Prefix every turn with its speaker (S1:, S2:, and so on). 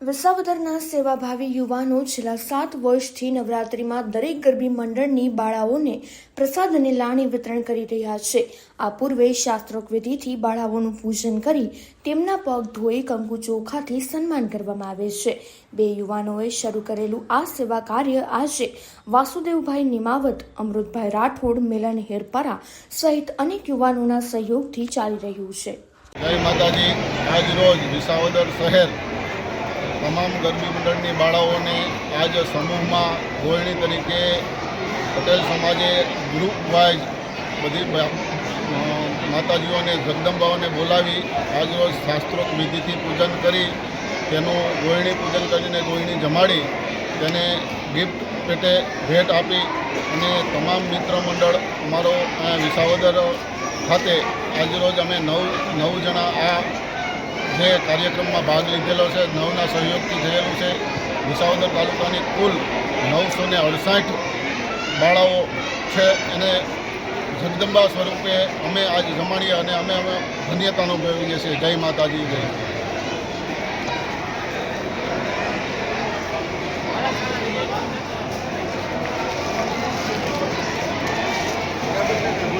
S1: વિસાવદરના સેવાભાવી યુવાનો છેલ્લા સાત વર્ષથી નવરાત્રિમાં દરેક ગરબી મંડળની બાળાઓને પ્રસાદ અને લાણી વિતરણ કરી રહ્યા છે. આ પૂર્વે શાસ્ત્રોક વિધિથી બાળાઓનું પૂજન કરી તેમના પગ ધોઈ કંકુ ચોખાથી સન્માન કરવામાં આવે છે. બે યુવાનોએ શરૂ કરેલું આ સેવા કાર્ય આજે વાસુદેવભાઈ નિમાવત, અમૃતભાઈ રાઠોડ, મિલન હેરપરા સહિત અનેક યુવાનોના સહયોગથી ચાલી રહ્યું છે.
S2: જય માતાજી. આજ રોજ વિસાવદર શહેર તમામ ગરબી મંડળની બાળાઓને આજ સમૂહમાં ગોળણી તરીકે પટેલ સમાજે ગ્રુપ વાઇઝ બધી માતાજીઓને જગદંબાઓને બોલાવી આજરોજ શાસ્ત્રોક્ત વિધિથી પૂજન કરી તેનું ગોળણી પૂજન કરીને ગોળણી જમાડી તેને ગિફ્ટ પેટે ભેટ આપી અને તમામ મિત્ર મંડળ અમારો વિસાવદર ખાતે આજરોજ અમે નવ નવ જણા આ જે કાર્યક્રમમાં ભાગ લીધેલો છે, નવના સહયોગથી થયેલું છે. વિસાવદર તાલુકાની કુલ નવસો ને અડસાઠ બાળાઓ છે. એને જગદંબા સ્વરૂપે અમે આજ જમાડીએ અને અમે અમે ધન્યતા અનુભવીએ છીએ. જય માતાજી, જય.